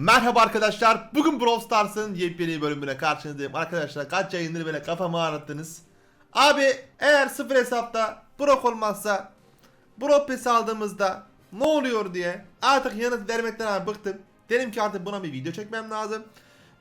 Merhaba arkadaşlar. Bugün Brawl Stars'ın yepyeni bölümüne karşınızdayım. Arkadaşlar kaç yayındır böyle kafamı ağrıttınız. Abi eğer sıfır hesapta Brock olmazsa Brawl Pass aldığımızda ne oluyor diye artık yanıt vermekten abi bıktım. Dedim ki artık buna bir video çekmem lazım.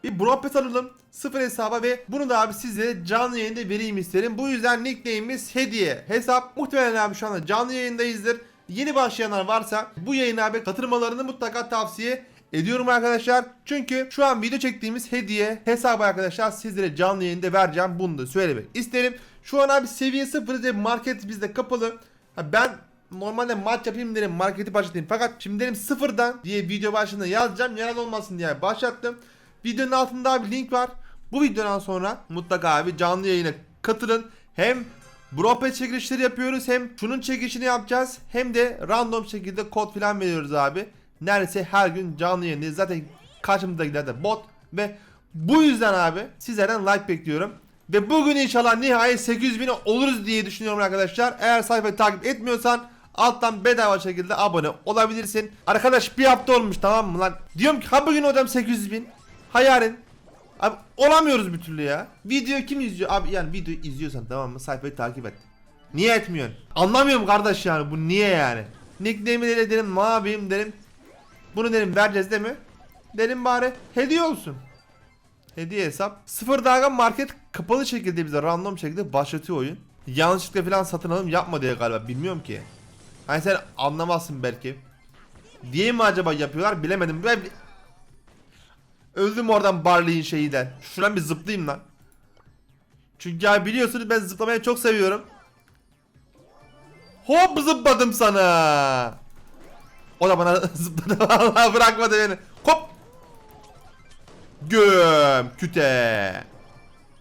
Bir Brawl Pass alalım sıfır hesaba ve bunu da abi sizlere canlı yayında vereyim isterim. Bu yüzden nickname'imiz hediye. Hesap muhtemelen abi şu anda canlı yayındayızdır. Yeni başlayanlar varsa bu yayına abi katılmalarını mutlaka tavsiye ediyorum arkadaşlar. Çünkü şu an video çektiğimiz hediye hesabı arkadaşlar sizlere canlı yayında vereceğim. Bunu da söylemek isterim. Şu an abi seviye 0 ve market bizde kapalı. Ha ben normalde maç yapayım dedim marketi başlatayım. Fakat şimdi dedim sıfırdan diye video başlığında yazacağım. Yalan olmasın diye başlattım. Videonun altında abi link var. Bu videodan sonra mutlaka abi canlı yayına katılın. Hem Bropet çekilişleri yapıyoruz hem şunun çekilişini yapacağız hem de random şekilde kod falan veriyoruz abi. Neredeyse her gün canlı yayındayız. Zaten karşımızdakiler de bot ve bu yüzden abi sizlerden like bekliyorum. Ve bugün inşallah nihayet 800 bin oluruz diye düşünüyorum arkadaşlar. Eğer sayfayı takip etmiyorsan alttan bedava şekilde abone olabilirsin. Arkadaş bir hafta olmuş tamam mı lan? Diyorum ki ha bugün hocam 800 bin. Ha. Abi olamıyoruz bir türlü ya. Video kim izliyor? Abi yani video izliyorsan tamam mı sayfayı takip et. Niye etmiyorsun? Anlamıyorum kardeş yani bu niye yani? Nickname'i de derim ne yapayım derim. Bunu derim vereceğiz değil mi? Derim bari hediye olsun. Hediye hesap. Sıfır dalga market kapalı şekilde bize random şekilde başlatıyor oyun. Yanlışlıkla falan satın alım yapma diye galiba bilmiyorum ki. Hani sen anlamazsın belki. Diye mi acaba yapıyorlar bilemedim. Ben Öldüm oradan Barley'in şeyinden. Şuradan bir zıplayayım lan. Çünkü ya biliyorsunuz ben zıplamayı çok seviyorum. Hop zıpladım sana. O da bana zıpladı. Vallahi bırakmadı beni. Hop. Göm küte.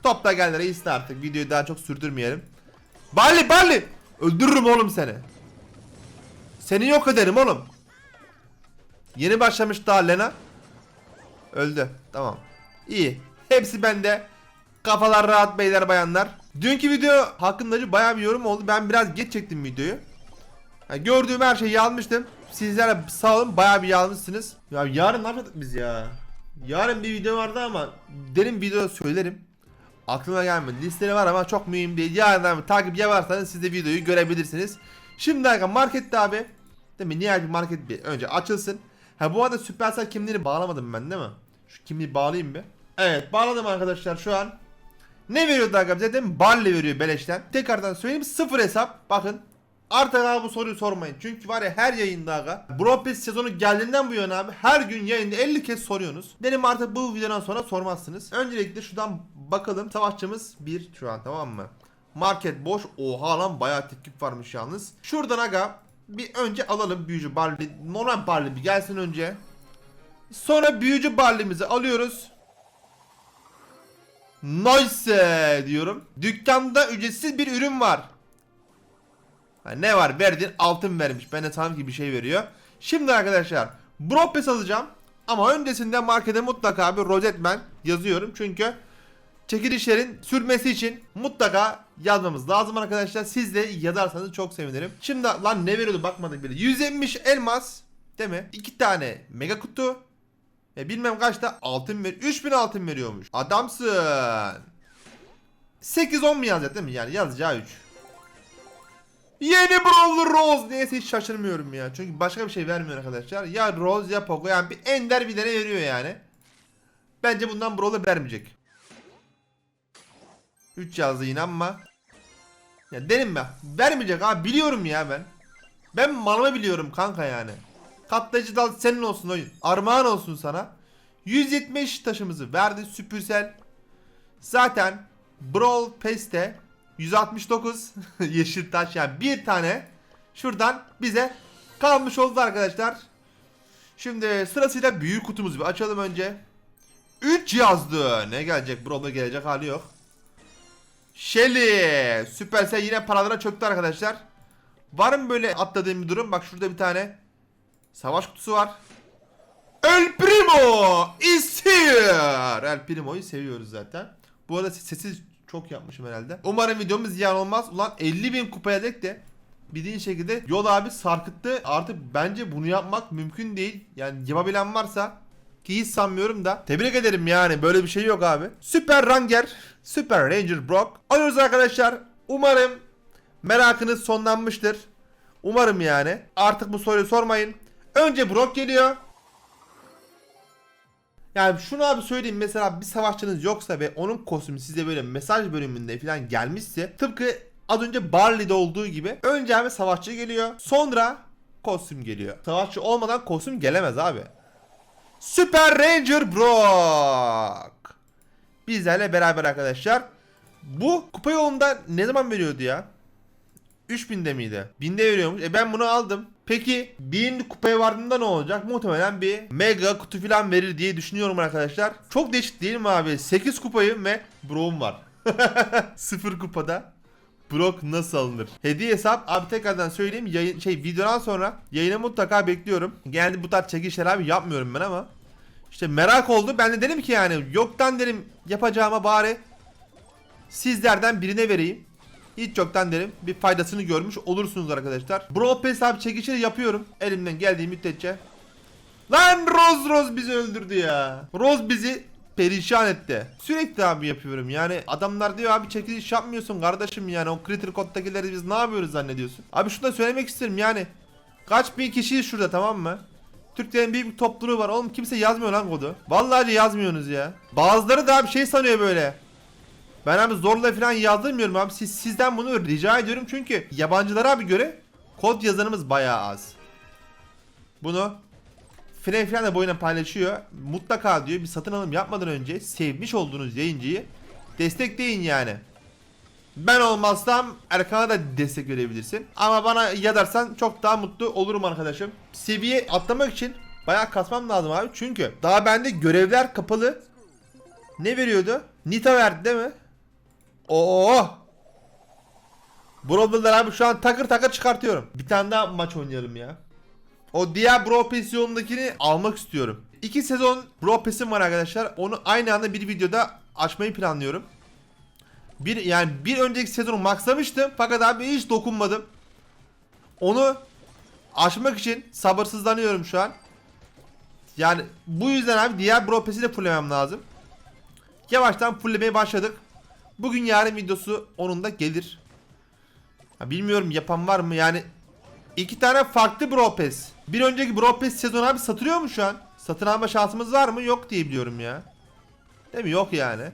Top da geldi reis artık. Videoyu daha çok sürdürmeyelim. Barley Barley. Öldürürüm oğlum seni. Seni yok ederim oğlum. Yeni başlamış daha Lena. Öldü. Tamam. İyi. Hepsi bende. Kafalar rahat beyler bayanlar. Dünkü video hakkında bayağı bir yorum oldu. Ben biraz geç çektim videoyu. Yani gördüğüm her şeyi almıştım. Sizler de sağ olun bayağı bir almışsınız. Ya yarın ne yapacaktık biz ya? Yarın bir video vardı ama derin videoda söylerim. Aklıma gelmedi. Listeleri var ama çok mühim değil. Yarın abi takip yaparsanız siz de videoyu görebilirsiniz. Şimdi arkadaşlar markette abi. Değil mi? Nihayet market bir önce açılsın. Ha bu arada Supercell kimliğini bağlamadım ben değil mi? Şu kimliği bağlayayım bir. Evet bağladım arkadaşlar şu an. Ne veriyordu arkadaşlar değil mi? Veriyor beleşten. Tekrardan söyleyeyim sıfır hesap. Bakın. Artık abi bu soruyu sormayın. Çünkü var ya her yayında aga. Pass sezonu geldiğinden bu yana abi her gün yayında 50 kez soruyorsunuz. Benim artık bu videodan sonra sormazsınız. Öncelikle şuradan bakalım. Savaşçımız 1 şu an tamam mı? Market boş. Oha lan bayağı teklif varmış yalnız. Şuradan aga bir önce alalım büyücü Barley. Normal Barley bir gelsin önce. Sonra büyücü Barley'mizi alıyoruz. Nice diyorum. Dükkanda ücretsiz bir ürün var. Ha, ne var? Verdiğin altın vermiş. Ben de sanırım ki bir şey veriyor. Şimdi arkadaşlar Brawl Pass alacağım. Ama öncesinde markete mutlaka bir rozetmen yazıyorum. Çünkü çekilişlerin sürmesi için mutlaka yazmamız lazım arkadaşlar. Siz de yazarsanız çok sevinirim. Şimdi lan ne veriyordu bakmadık bile. 170 elmas değil mi? 2 tane mega kutu. Ve bilmem kaçta altın ver 3000 altın veriyormuş. Adamsın. 8-10 mu yazacak değil mi? Yani yazacağı 3. Yeni Brawler Rose. Neyse hiç şaşırmıyorum ya. Çünkü başka bir şey vermiyor arkadaşlar. Ya Rose ya Poco. Yani bir ender bir tane veriyor yani. Bence bundan Brawler vermeyecek. 3 yazdı yine ama. Ya derim ben. Vermeyecek abi. Biliyorum ya ben. Ben malımı biliyorum kanka yani. Katlayıcı dal senin olsun oyun. Armağan olsun sana. 170 taşımızı verdi Süpürsel. Zaten Brawl Pass'te 169 yeşil taş yani bir tane şuradan bize kalmış oldu arkadaşlar. Şimdi sırasıyla büyük kutumuzu bir açalım önce. 3 yazdı. Ne gelecek? Brawl'a gelecek hali yok. Shelly. Süpersel yine paralara çöktü arkadaşlar. Var mı böyle atladığım bir durum? Bak şurada bir tane savaş kutusu var. El Primo is here. El Primo'yu seviyoruz zaten. Bu arada sesi çok yapmışım herhalde. Umarım videomuz ziyan olmaz. Ulan 50 bin kupaya dek de bildiğin şekilde yol abi sarkıttı. Artık bence bunu yapmak mümkün değil. Yani yapabilen varsa Ki hiç sanmıyorum da. Tebrik ederim yani böyle bir şey yok abi. Süper Ranger, Süper Ranger Brock. Oynuyoruz arkadaşlar. Umarım merakınız sonlanmıştır. Umarım yani. Artık bu soruyu sormayın. Önce Brock geliyor. Yani şunu abi söyleyeyim mesela bir savaşçınız yoksa ve onun kostümü size böyle mesaj bölümünde falan gelmişse tıpkı az önce Barley'de olduğu gibi önce abi savaşçı geliyor sonra kostüm geliyor. Savaşçı olmadan kostüm gelemez abi. Süper Ranger Brock. Bizlerle beraber arkadaşlar. Bu kupa yolunda ne zaman veriyordu ya? 3000'de miydi? 1000'de veriyormuş. E ben bunu aldım. Peki 1000 kupaya vardığında ne olacak? Muhtemelen bir mega kutu falan verir diye düşünüyorum arkadaşlar. Çok değişik değil mi abi? 8 kupayım ve Brock'um var. 0 kupada Brock nasıl alınır? Hediye hesap abi tekrardan söyleyeyim yayın şey videodan sonra yayına mutlaka bekliyorum. Genelde bu tarz çekişler abi yapmıyorum ben ama işte merak oldu. Ben de dedim ki yani yoktan dedim yapacağıma bari sizlerden birine vereyim. Hiç yoktan derim bir faydasını görmüş olursunuz arkadaşlar. Bro Pass abi çekişleri yapıyorum elimden geldiği müddetçe. Lan Rose Rose bizi öldürdü ya. Rose bizi perişan etti. Sürekli abi yapıyorum yani adamlar diyor abi çekiliş yapmıyorsun kardeşim yani o Critter Code'dakileri biz ne yapıyoruz zannediyorsun. Abi şunu da söylemek isterim yani kaç bin kişiyiz şurada tamam mı? Türklerin büyük bir topluluğu var oğlum kimse yazmıyor lan kodu. Vallahi yazmıyorsunuz ya. Bazıları da bir şey sanıyor böyle. Ben abi zorla falan yazdırmıyorum abi. Siz sizden bunu rica ediyorum çünkü yabancılara abi göre kod yazarımız bayağı az. Bunu Fren falan da bu oyuna paylaşıyor. Mutlaka diyor bir satın alım yapmadan önce sevmiş olduğunuz yayıncıyı destekleyin yani. Ben olmazsam Erkan'a da destek verebilirsin. Ama bana yadarsan çok daha mutlu olurum arkadaşım. Seviye atlamak için bayağı kasmam lazım abi. Çünkü daha bende görevler kapalı. Ne veriyordu? Nita verdi değil mi? Oo. Bro Builder abi şu an takır takır çıkartıyorum. Bir tane daha maç oynayalım ya. O diğer Bro Pass yolundakini almak istiyorum. İki sezon Bro Pass'im var arkadaşlar. Onu aynı anda bir videoda açmayı planlıyorum. Bir yani bir önceki sezonu maxlamıştım fakat abi hiç dokunmadım. Onu aşmak için sabırsızlanıyorum şu an. Yani bu yüzden abi diğer Bro Pass'i de fullemem lazım. Yavaştan fulllemeye başladık. Bugün yarın videosu onun da gelir. Ha, bilmiyorum yapan var mı yani iki tane farklı Bro Pass. Bir önceki Bro Pass sezonu abi satılıyor mu şu an? Satın alma şansımız var mı? Yok diye biliyorum ya. Değil mi? Yok yani.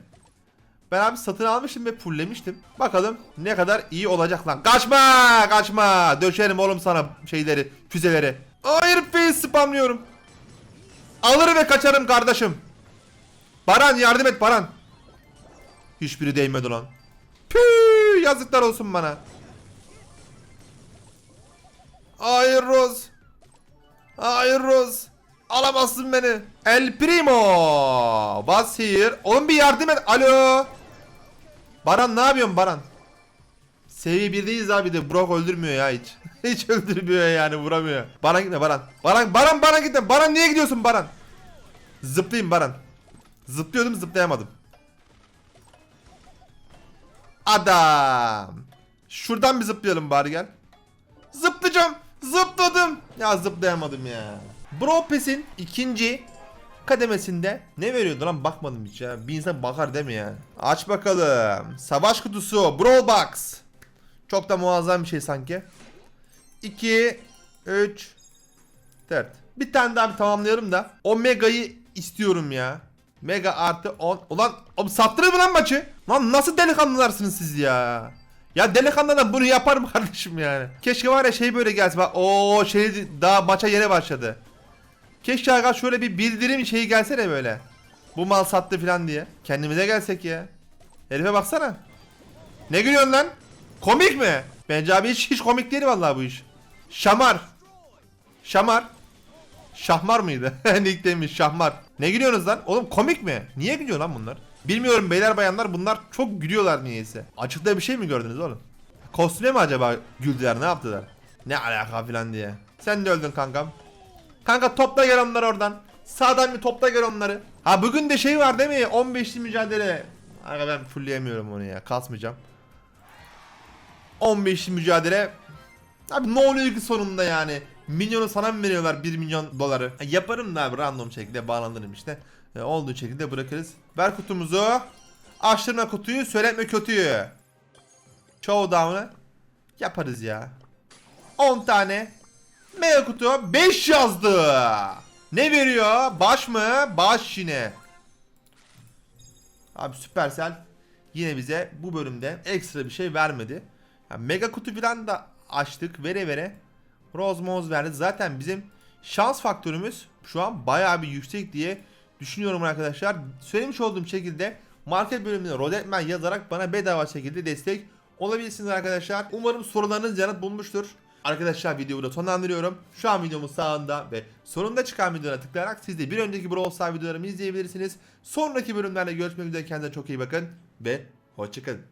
Ben abi satın almıştım ve fulllemiştim. Bakalım ne kadar iyi olacak lan. Kaçma! Kaçma! Döşerim oğlum sana şeyleri, füzeleri. Hayır face spamlıyorum. Alır ve kaçarım kardeşim. Baran yardım et Baran. Hiçbiri değmedi lan. Püh, yazıklar olsun bana. Hayır Rose. Hayır Rose. Alamazsın beni. El Primo. Here. Oğlum bir yardım et. Alo. Baran ne yapıyorsun Baran? Seviye 1'deyiz abi de Brock öldürmüyor ya hiç. hiç öldürmüyor yani vuramıyor. Baran gitme Baran. Baran Baran Baran gitme. Baran niye gidiyorsun Baran? Zıplayayım Baran. Zıplıyordum zıplayamadım. Adam. Şuradan bir zıplayalım bari gel. Zıplayacağım. Zıpladım. Ya zıplayamadım ya. Bro Pass'in ikinci kademesinde ne veriyordu lan bakmadım hiç ya. Bir insan bakar değil mi ya? Aç bakalım. Savaş kutusu. Brawl Box. Çok da muazzam bir şey sanki. 2 3 4. Bir tane daha bir tamamlayalım da. Omega'yı istiyorum ya. Mega artı 10. Ulan oğlum sattınız mı lan maçı? Lan nasıl delikanlılarsınız siz ya? Ya delikanlı da bunu yapar mı kardeşim yani? Keşke var ya şey böyle gelse. Bak o şey daha maça yeni başladı. Keşke aga şöyle bir bildirim şeyi gelsene böyle. Bu mal sattı falan diye. Kendimize gelsek ya. Herife baksana. Ne gülüyorsun lan? Komik mi? Bence abi hiç, hiç komik değil vallahi bu iş. Şamar. Şamar. Şahmar mıydı? Nick demiş Şahmar. Ne gülüyorsunuz lan? Oğlum komik mi? Niye gülüyor lan bunlar? Bilmiyorum beyler bayanlar bunlar çok gülüyorlar niyeyse. Açıkta bir şey mi gördünüz oğlum? Kostüme mi acaba güldüler ne yaptılar? Ne alaka filan diye. Sen de öldün kankam. Kanka topla gel onları oradan. Sağdan bir topla gel onları. Ha bugün de şey var değil mi? 15'li mücadele. Aga ben fullleyemiyorum onu ya. Kasmayacağım. 15'li mücadele. Abi ne oluyor ki sonunda yani? Milyonu sana mı veriyorlar 1 milyon doları? E, yaparım da abi random şekilde bağlanırım işte. E, olduğu şekilde bırakırız. Ver kutumuzu. Açtırma kutuyu söyletme kötüyü. Showdown'ı yaparız ya. 10 tane. Mega kutu 5 yazdı. Ne veriyor? Baş mı? Baş yine. Abi Supercell yine bize bu bölümde ekstra bir şey vermedi. Yani mega kutu falan da açtık vere vere. Rose verdi. Zaten bizim şans faktörümüz şu an bayağı bir yüksek diye düşünüyorum arkadaşlar. Söylemiş olduğum şekilde market bölümüne Rodetman yazarak bana bedava şekilde destek olabilirsiniz arkadaşlar. Umarım sorularınız yanıt bulmuştur. Arkadaşlar videoyu da sonlandırıyorum. Şu an videomun sağında ve sonunda çıkan videolara tıklayarak siz de bir önceki Brawl Stars videolarımı izleyebilirsiniz. Sonraki bölümlerde görüşmek üzere kendinize çok iyi bakın ve hoşçakalın.